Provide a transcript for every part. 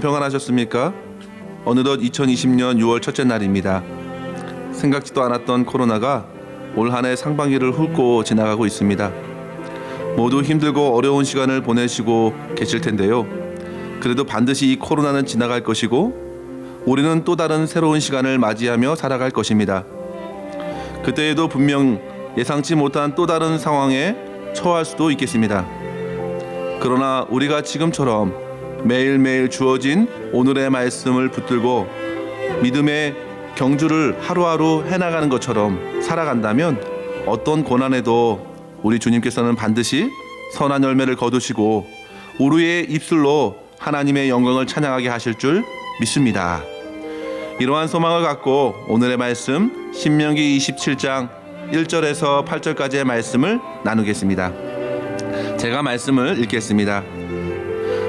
여러분 평안하셨습니까? 어느덧 2020년 6월 첫째 날입니다. 생각지도 않았던 코로나가 올 한해 상반기를 훑고 지나가고 있습니다. 모두 힘들고 어려운 시간을 보내시고 계실 텐데요. 그래도 반드시 이 코로나는 지나갈 것이고 우리는 또 다른 새로운 시간을 맞이하며 살아갈 것입니다. 그때에도 분명 예상치 못한 또 다른 상황에 처할 수도 있겠습니다. 그러나 우리가 지금처럼 매일매일 주어진 오늘의 말씀을 붙들고 믿음의 경주를 하루하루 해나가는 것처럼 살아간다면 어떤 고난에도 우리 주님께서는 반드시 선한 열매를 거두시고 우리의 입술로 하나님의 영광을 찬양하게 하실 줄 믿습니다. 이러한 소망을 갖고 오늘의 말씀 신명기 27장 1절에서 8절까지의 말씀을 나누겠습니다. 제가 말씀을 읽겠습니다.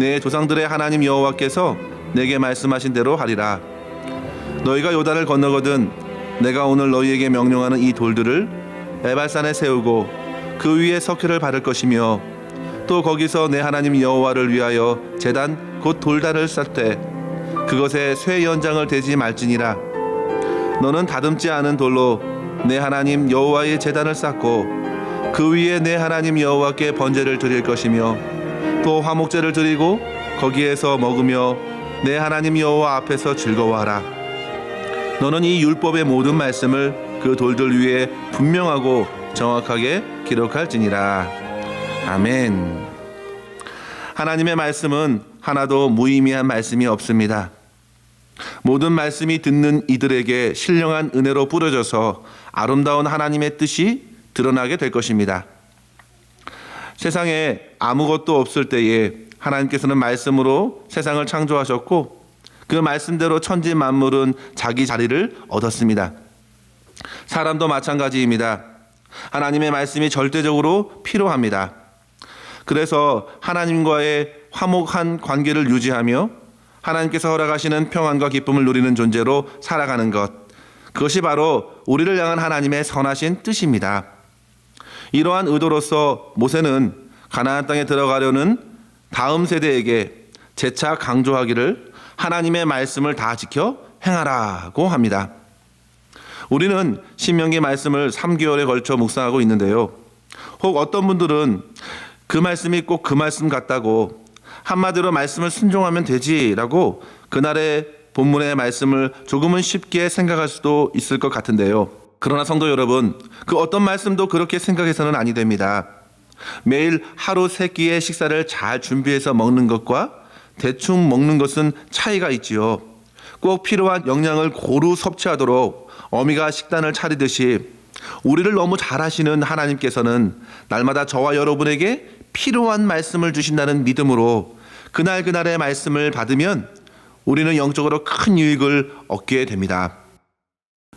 내 조상들의 하나님 여호와께서 내게 말씀하신 대로 하리라. 너희가 요단을 건너거든 내가 오늘 너희에게 명령하는 이 돌들을 에발산에 세우고 그 위에 석회를 바를 것이며 또 거기서 내 하나님 여호와를 위하여 제단 곧 돌단을 쌓되 그것에 쇠 연장을 대지 말지니라. 너는 다듬지 않은 돌로 내 하나님 여호와의 제단을 쌓고 그 위에 내 하나님 여호와께 번제를 드릴 것이며 또 화목제를 드리고 거기에서 먹으며 내 하나님 여호와 앞에서 즐거워하라. 너는 이 율법의 모든 말씀을 그 돌들 위에 분명하고 정확하게 기록할지니라. 아멘. 하나님의 말씀은 하나도 무의미한 말씀이 없습니다. 모든 말씀이 듣는 이들에게 신령한 은혜로 뿌려져서 아름다운 하나님의 뜻이 드러나게 될 것입니다. 세상에 아무것도 없을 때에 하나님께서는 말씀으로 세상을 창조하셨고 그 말씀대로 천지 만물은 자기 자리를 얻었습니다. 사람도 마찬가지입니다. 하나님의 말씀이 절대적으로 필요합니다. 그래서 하나님과의 화목한 관계를 유지하며 하나님께서 허락하시는 평안과 기쁨을 누리는 존재로 살아가는 것. 그것이 바로 우리를 향한 하나님의 선하신 뜻입니다. 이러한 의도로서 모세는 가나안 땅에 들어가려는 다음 세대에게 재차 강조하기를 하나님의 말씀을 다 지켜 행하라고 합니다. 우리는 신명기 말씀을 3개월에 걸쳐 묵상하고 있는데요. 혹 어떤 분들은 그 말씀이 꼭 그 말씀 같다고 한마디로 말씀을 순종하면 되지라고 그날의 본문의 말씀을 조금은 쉽게 생각할 수도 있을 것 같은데요. 그러나 성도 여러분, 그 어떤 말씀도 그렇게 생각해서는 아니 됩니다. 매일 하루 세 끼의 식사를 잘 준비해서 먹는 것과 대충 먹는 것은 차이가 있지요. 꼭 필요한 영양을 고루 섭취하도록 어미가 식단을 차리듯이 우리를 너무 잘 하시는 하나님께서는 날마다 저와 여러분에게 필요한 말씀을 주신다는 믿음으로 그날 그날의 말씀을 받으면 우리는 영적으로 큰 유익을 얻게 됩니다.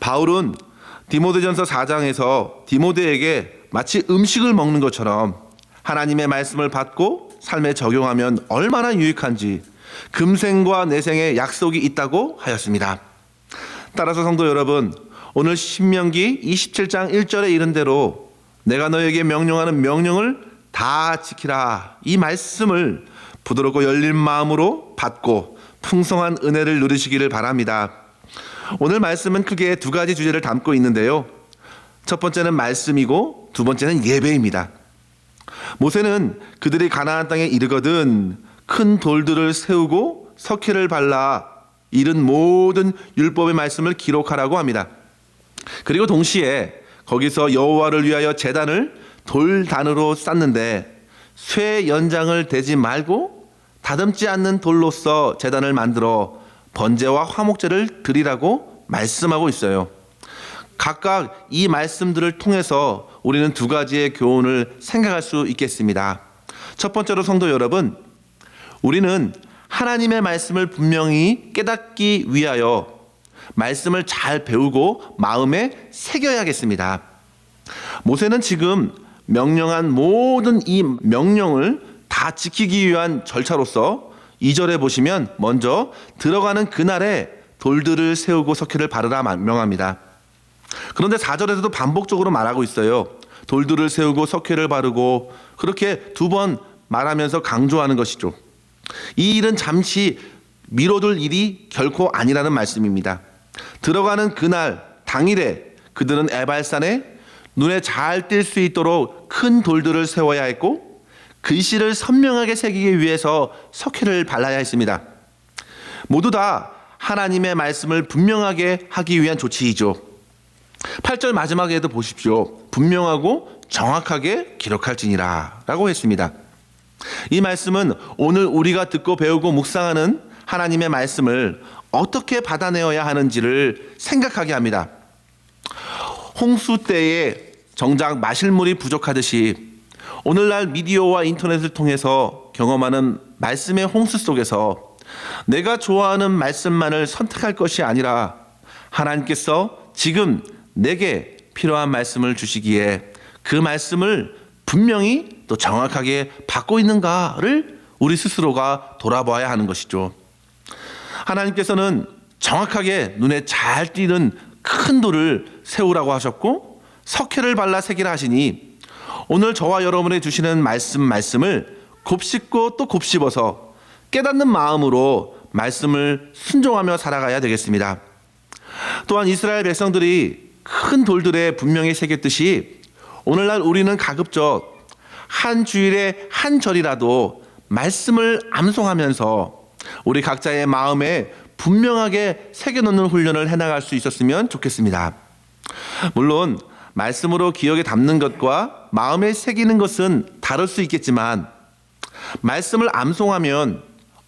바울은 디모데전서 4장에서 디모데에게 마치 음식을 먹는 것처럼 하나님의 말씀을 받고 삶에 적용하면 얼마나 유익한지 금생과 내생의 약속이 있다고 하였습니다. 따라서 성도 여러분, 오늘 신명기 27장 1절에 이른 대로 내가 너에게 명령하는 명령을 다 지키라. 이 말씀을 부드럽고 열린 마음으로 받고 풍성한 은혜를 누리시기를 바랍니다. 오늘 말씀은 크게 두 가지 주제를 담고 있는데요. 첫 번째는 말씀이고 두 번째는 예배입니다. 모세는 그들이 가나안 땅에 이르거든 큰 돌들을 세우고 석회를 발라 이른 모든 율법의 말씀을 기록하라고 합니다. 그리고 동시에 거기서 여호와를 위하여 제단을 돌단으로 쌓는데 쇠 연장을 대지 말고 다듬지 않는 돌로서 제단을 만들어 번제와 화목제를 드리라고 말씀하고 있어요. 각각 이 말씀들을 통해서 우리는 두 가지의 교훈을 생각할 수 있겠습니다. 첫 번째로 성도 여러분, 우리는 하나님의 말씀을 분명히 깨닫기 위하여 말씀을 잘 배우고 마음에 새겨야겠습니다. 모세는 지금 명령한 모든 이 명령을 다 지키기 위한 절차로서 2절에 보시면 먼저 들어가는 그날에 돌들을 세우고 석회를 바르라 명합니다. 그런데 4절에서도 반복적으로 말하고 있어요. 돌들을 세우고 석회를 바르고 그렇게 두 번 말하면서 강조하는 것이죠. 이 일은 잠시 미뤄둘 일이 결코 아니라는 말씀입니다. 들어가는 그날 당일에 그들은 에발산에 눈에 잘 띌 수 있도록 큰 돌들을 세워야 했고 글씨를 선명하게 새기기 위해서 석회를 발라야 했습니다. 모두 다 하나님의 말씀을 분명하게 하기 위한 조치이죠. 8절 마지막에도 보십시오. 분명하고 정확하게 기록할지니라 라고 했습니다. 이 말씀은 오늘 우리가 듣고 배우고 묵상하는 하나님의 말씀을 어떻게 받아내어야 하는지를 생각하게 합니다. 홍수 때에 정작 마실 물이 부족하듯이 오늘날 미디어와 인터넷을 통해서 경험하는 말씀의 홍수 속에서 내가 좋아하는 말씀만을 선택할 것이 아니라 하나님께서 지금 내게 필요한 말씀을 주시기에 그 말씀을 분명히 또 정확하게 받고 있는가를 우리 스스로가 돌아봐야 하는 것이죠. 하나님께서는 정확하게 눈에 잘 띄는 큰 돌을 세우라고 하셨고 석회를 발라 새기라 하시니 오늘 저와 여러분의 주시는 말씀 말씀을 곱씹고 또 곱씹어서 깨닫는 마음으로 말씀을 순종하며 살아가야 되겠습니다. 또한 이스라엘 백성들이 큰 돌들에 분명히 새겼듯이 오늘날 우리는 가급적 한 주일에 한 절이라도 말씀을 암송하면서 우리 각자의 마음에 분명하게 새겨놓는 훈련을 해나갈 수 있었으면 좋겠습니다. 물론 말씀으로 기억에 담는 것과 마음에 새기는 것은 다를 수 있겠지만 말씀을 암송하면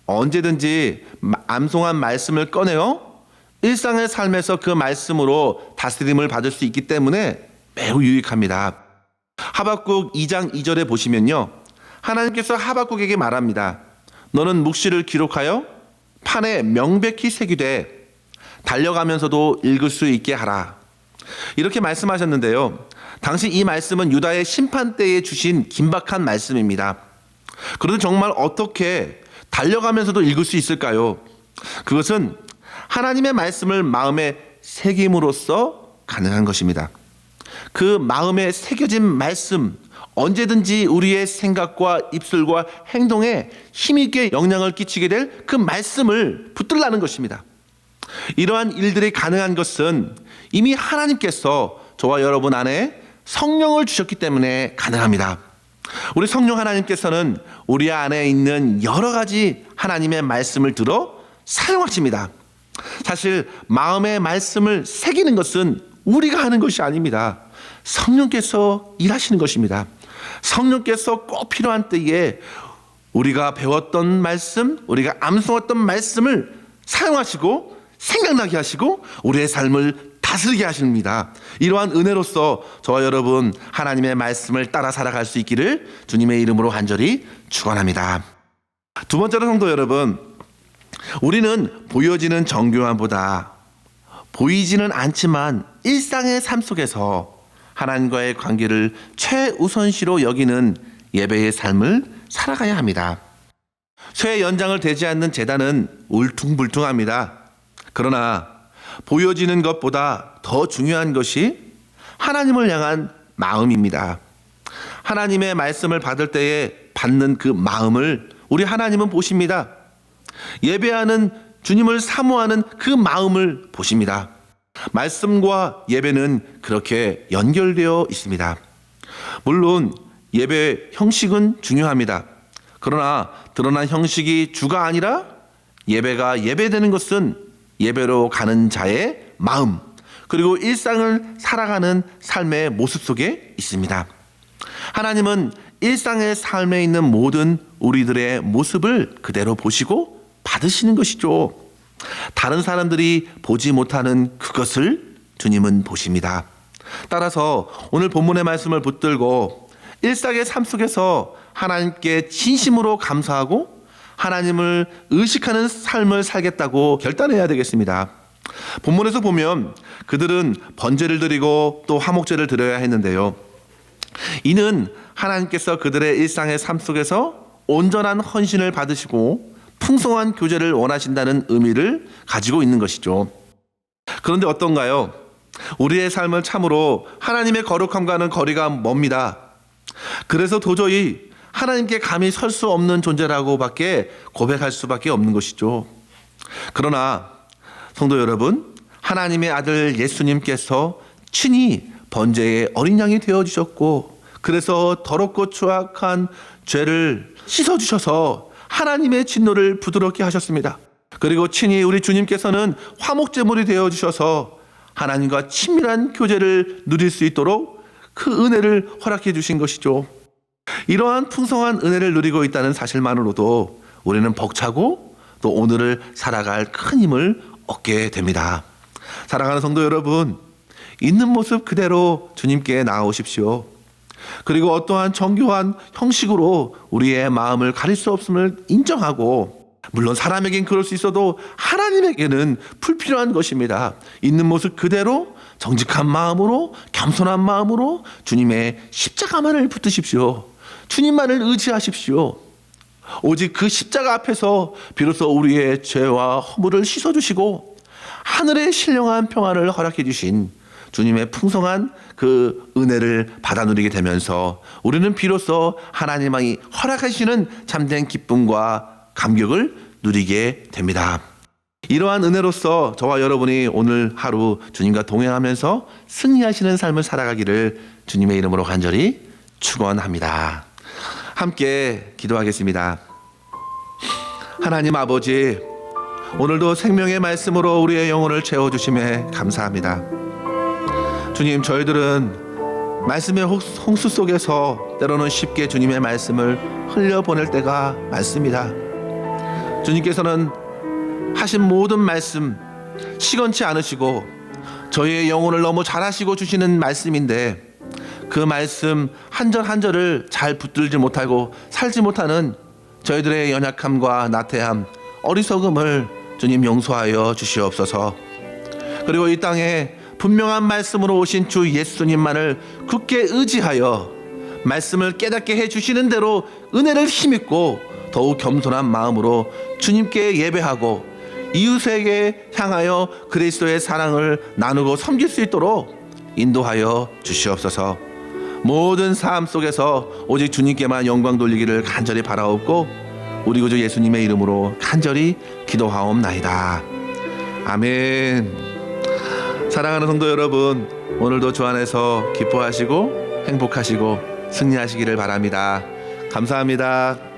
언제든지 암송한 말씀을 꺼내어 일상의 삶에서 그 말씀으로 다스림을 받을 수 있기 때문에 매우 유익합니다. 하박국 2장 2절에 보시면요. 하나님께서 하박국에게 말합니다. 너는 묵시를 기록하여 판에 명백히 새기되 달려가면서도 읽을 수 있게 하라. 이렇게 말씀하셨는데요. 당시 이 말씀은 유다의 심판 때에 주신 긴박한 말씀입니다. 그런데 정말 어떻게 달려가면서도 읽을 수 있을까요? 그것은 하나님의 말씀을 마음에 새김으로써 가능한 것입니다. 그 마음에 새겨진 말씀, 언제든지 우리의 생각과 입술과 행동에 힘있게 영향을 끼치게 될 그 말씀을 붙들라는 것입니다. 이러한 일들이 가능한 것은 이미 하나님께서 저와 여러분 안에 성령을 주셨기 때문에 가능합니다. 우리 성령 하나님께서는 우리 안에 있는 여러 가지 하나님의 말씀을 들어 사용하십니다. 사실 마음의 말씀을 새기는 것은 우리가 하는 것이 아닙니다. 성령께서 일하시는 것입니다. 성령께서 꼭 필요한 때에 우리가 배웠던 말씀, 우리가 암송했던 말씀을 사용하시고 생각나게 하시고 우리의 삶을 다스리게 하십니다. 이러한 은혜로서 저와 여러분 하나님의 말씀을 따라 살아갈 수 있기를 주님의 이름으로 간절히 축원합니다. 두 번째로 성도 여러분, 우리는 보여지는 정교함보다 보이지는 않지만 일상의 삶 속에서 하나님과의 관계를 최우선시로 여기는 예배의 삶을 살아가야 합니다. 쇠 연장을 대지 않는 재단은 울퉁불퉁합니다. 그러나 보여지는 것보다 더 중요한 것이 하나님을 향한 마음입니다. 하나님의 말씀을 받을 때에 받는 그 마음을 우리 하나님은 보십니다. 예배하는 주님을 사모하는 그 마음을 보십니다. 말씀과 예배는 그렇게 연결되어 있습니다. 물론 예배 형식은 중요합니다. 그러나 드러난 형식이 주가 아니라 예배가 예배되는 것은 예배로 가는 자의 마음, 그리고 일상을 살아가는 삶의 모습 속에 있습니다. 하나님은 일상의 삶에 있는 모든 우리들의 모습을 그대로 보시고 받으시는 것이죠. 다른 사람들이 보지 못하는 그것을 주님은 보십니다. 따라서 오늘 본문의 말씀을 붙들고 일상의 삶 속에서 하나님께 진심으로 감사하고 하나님을 의식하는 삶을 살겠다고 결단해야 되겠습니다. 본문에서 보면 그들은 번제를 드리고 또 화목제를 드려야 했는데요. 이는 하나님께서 그들의 일상의 삶 속에서 온전한 헌신을 받으시고 풍성한 교제를 원하신다는 의미를 가지고 있는 것이죠. 그런데 어떤가요? 우리의 삶을 참으로 하나님의 거룩함과는 거리가 멉니다. 그래서 도저히 하나님께 감히 설 수 없는 존재라고밖에 고백할 수밖에 없는 것이죠. 그러나 성도 여러분, 하나님의 아들 예수님께서 친히 번제의 어린 양이 되어 주셨고 그래서 더럽고 추악한 죄를 씻어 주셔서 하나님의 진노를 부드럽게 하셨습니다. 그리고 친히 우리 주님께서는 화목제물이 되어 주셔서 하나님과 친밀한 교제를 누릴 수 있도록 그 은혜를 허락해 주신 것이죠. 이러한 풍성한 은혜를 누리고 있다는 사실만으로도 우리는 벅차고 또 오늘을 살아갈 큰 힘을 얻게 됩니다. 사랑하는 성도 여러분, 있는 모습 그대로 주님께 나아오십시오. 그리고 어떠한 정교한 형식으로 우리의 마음을 가릴 수 없음을 인정하고 물론 사람에겐 그럴 수 있어도 하나님에게는 불필요한 것입니다. 있는 모습 그대로 정직한 마음으로 겸손한 마음으로 주님의 십자가만을 붙드십시오. 주님만을 의지하십시오. 오직 그 십자가 앞에서 비로소 우리의 죄와 허물을 씻어주시고 하늘의 신령한 평안을 허락해 주신 주님의 풍성한 그 은혜를 받아 누리게 되면서 우리는 비로소 하나님이 허락하시는 참된 기쁨과 감격을 누리게 됩니다. 이러한 은혜로서 저와 여러분이 오늘 하루 주님과 동행하면서 승리하시는 삶을 살아가기를 주님의 이름으로 간절히 축원합니다. 함께 기도하겠습니다. 하나님 아버지, 오늘도 생명의 말씀으로 우리의 영혼을 채워 주심에 감사합니다. 주님, 저희들은 말씀의 홍수 속에서 때로는 쉽게 주님의 말씀을 흘려보낼 때가 많습니다. 주님께서는 하신 모든 말씀 시건치 않으시고 저희의 영혼을 너무 잘하시고 주시는 말씀인데 그 말씀 한 절 한 절을 잘 붙들지 못하고 살지 못하는 저희들의 연약함과 나태함, 어리석음을 주님 용서하여 주시옵소서. 그리고 이 땅에 분명한 말씀으로 오신 주 예수님만을 굳게 의지하여 말씀을 깨닫게 해 주시는 대로 은혜를 힘입고 더욱 겸손한 마음으로 주님께 예배하고 이웃에게 향하여 그리스도의 사랑을 나누고 섬길 수 있도록 인도하여 주시옵소서. 모든 삶 속에서 오직 주님께만 영광 돌리기를 간절히 바라옵고 우리 구주 예수님의 이름으로 간절히 기도하옵나이다. 아멘. 사랑하는 성도 여러분, 오늘도 주 안에서 기뻐하시고 행복하시고 승리하시기를 바랍니다. 감사합니다.